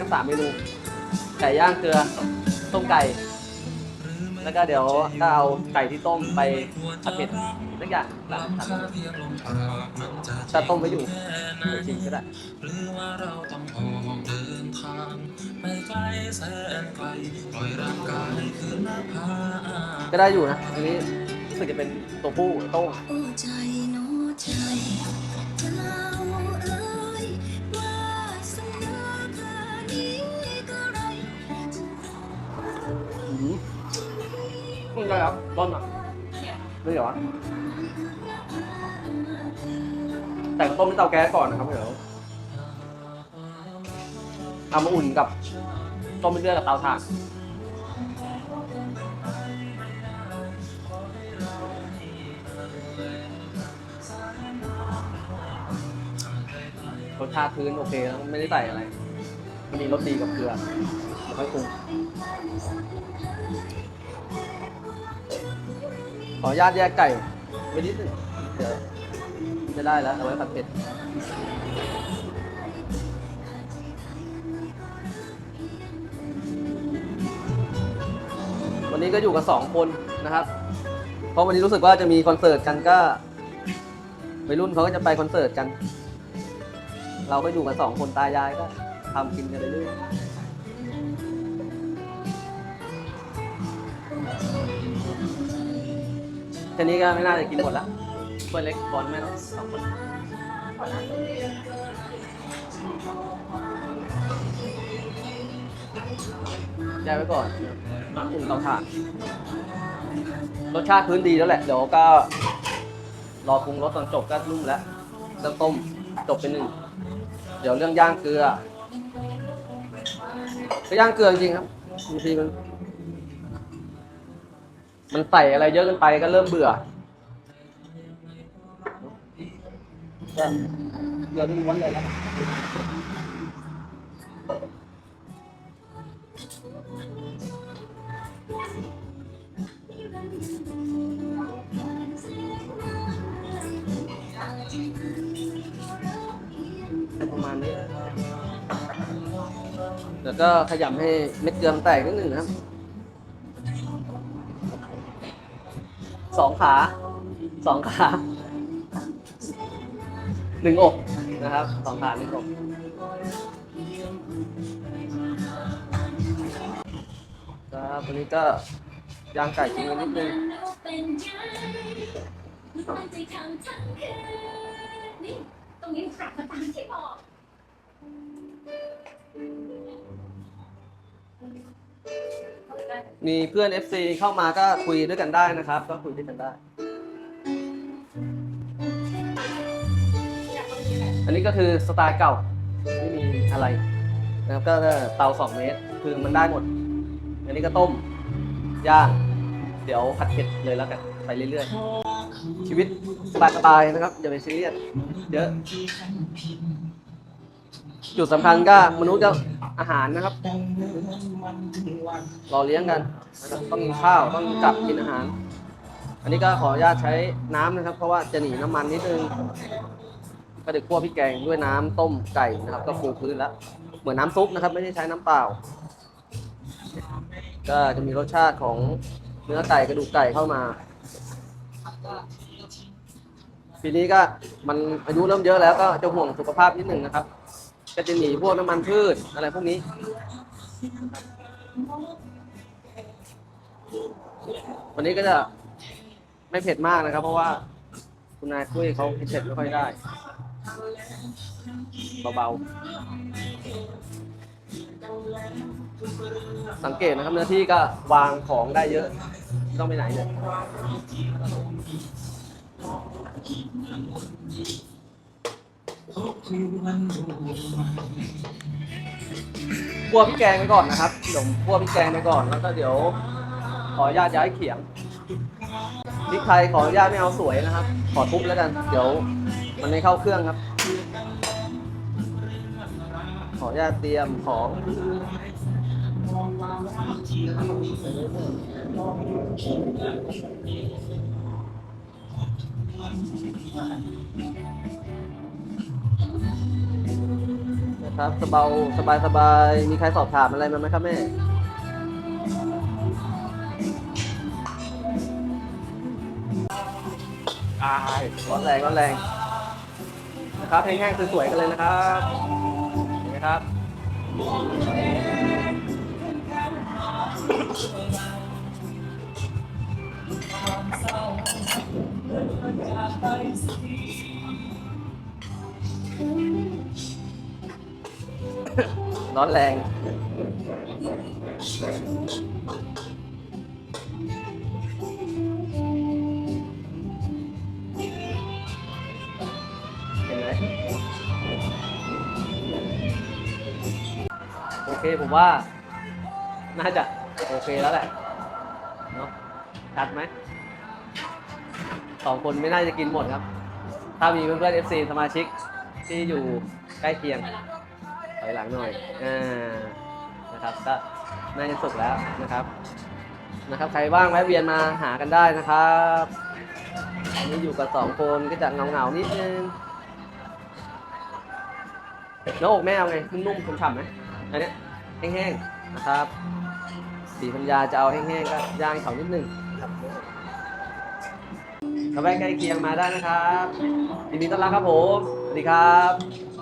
ทั้งสามเมนูไก่ย่างเกลือต้มไก่ แล้วก็เดี๋ยวก็เอาไก่ที่ต้มไปผัดเผ็ดสักอย่างละจะต้มไว้อยู่เดี๋ยวชิมก็ได้าต้องออกเดินทางไปไกลแสนไกลปล่อยร่างกายคืนหน้าผาก็ได้อยู่นะอันนี้รู้สึกจะเป็นตัวผู้ต้ง ต้นอะไม่เหรอแต่ต้มที่เตาแก๊สก่อนนะครับเดี๋ยวเอามาอุ่นกับต้มไปเรื่อยกับเตาถ่านรสชาติพื้นโอเคแล้วไม่ได้ใส่อะไร มันมีรสดีกับเกลือแล้วค่อยปรุงข ออนุญาตแยกไก่ไว้นิดหนึงเดี๋ยวจะได้แล้วเอาไว้ผัดเผ็ดวันนี้ก็อยู่กับสองคนนะครับ เพราะวันนี้รู้สึกว่าจะมีคอนเสิร์ตกันก็วัยรุ่นเขาก็จะไปคอนเสิร์ตกัน เราก็อยู่กันสองคนตายายก็ทำกินกันไปเรื่อย แค่นี้ก็ไม่น่าจะกินหมดละถ้วเล็กบอลแม่ต้องสองคนแยไว้ก่อนอุ่นเตาถ่าน รสชาติพื้นดีแล้วแหละ เดี๋ยวก็รอปรุงรสตอนจบก็นุ่มแล้วเริ่มต้มจบเป็นหนึ่ง เดี๋ยวเรื่องย่างเกลือก็ย่างเกลือจริงครับบางทีมัน มันใส่อะไรเยอะเกินไปก็เริ่มเบื่อก็เกลือที่วันเลยแล้วประมาณนี้แล้วก็ขยำให้เม็ดเกลือมันแตกนิดหนึ่งนะครับ สองขาสองขาหนึ่งอกนะครับสองขาหนึ่งอกครับวันนี้ก็ย่างไก่ทิ้งนิดนึงนี่ตรงนี้ปรับมาตามที่บอก มีเพื่อน FC เข้ามาก็คุยด้วยกันได้นะครับ ก็คุยด้วยกันได้ อันนี้ก็คือสไตล์เก่า ไม่มีอะไรนะครับก็เตา 2 เมตร คือมันได้หมด อันนี้ก็ต้ม ย่าง เดี๋ยวผัดเผ็ดเลยแล้วกัน ไปเรื่อยๆ ชีวิตสบายๆนะครับ อย่าไปซีเรียสเยอะ จุดสำคัญก็มนุษย์ก็ อาหารนะครับ รอเลี้ยงกันนะครับต้องกินข้าวต้องกลับกินอาหาร อันนี้ก็ขออนุญาตใช้น้ำนะครับ เพราะว่าจะหนีน้ำมันนิดนึงก็เดี๋ยวคั่วพริกแกงด้วยน้ำต้มไก่นะครับ ก็ปูพื้นแล้ว เหมือนน้ำซุปนะครับ ไม่ได้ใช้น้ำเปล่า ก็จะมีรสชาติของเนื้อไก่กระดูกไก่เข้ามา ปีนี้ก็มันอายุเริ่มเยอะแล้วก็จะห่วงสุขภาพนิดหนึ่งนะครับ ก็จะหนีพวกน้ำมันพืชอะไรพวกนี้ วันนี้ก็จะไม่เผ็ดมากนะครับ เพราะว่าคุณนายคุยเขาเผ็ดไม่ค่อยได้ เบาๆ สังเกตนะครับเนื้อที่ก็วางของได้เยอะไม่ต้องไปไหนเลย คั่วพริกแกงไปก่อนนะครับเดี๋ยวคั่วพริกแกงไปก่อนแล้วก็เดี๋ยว ขออนุญาตย้ายเขียงพริกไทยขออนุญาตไม่เอาสวยนะครับ ขอทุบแล้วกัน เดี๋ยวมันไม่เข้าเครื่องครับ ขออนุญาตเตรียมของ ครับสบายสบายสบายมีใครสอบถามอะไรมาไหมครับแม่อายร้อนแรงร้อนแรงนะครับแห้งๆสวยๆกันเลยนะครับเห็นไหมครับ ร้อนแรง เห็นไหมโอเคผมว่า น่าจะ โอเคแล้วแหละ เนาะชัดไหมสองคนไม่น่าจะกินหมดครับ ถ้ามีเพื่อนๆ FC สมาชิกที่อยู่ใกล้เคียง อยหลังหน่อยอ่านะครับก็น่าจะสุกแล้วนะครับนะครับ ใครว่างแวะเวียนมาหากันได้นะครับอันนี้อยู่กับสองคนก็จะเงาๆนิดนึงน้องอกแม่เอาไงนุ่มๆฉ่ำๆไหมอันนี้แห้งๆนะครับสีพันยาจะเอาแห้งๆก็ย่างเขานิดนึงนะครับแวกใกล้เคียงมาได้นะครับยินดีต้อนรับครับผม สวัสดีครับ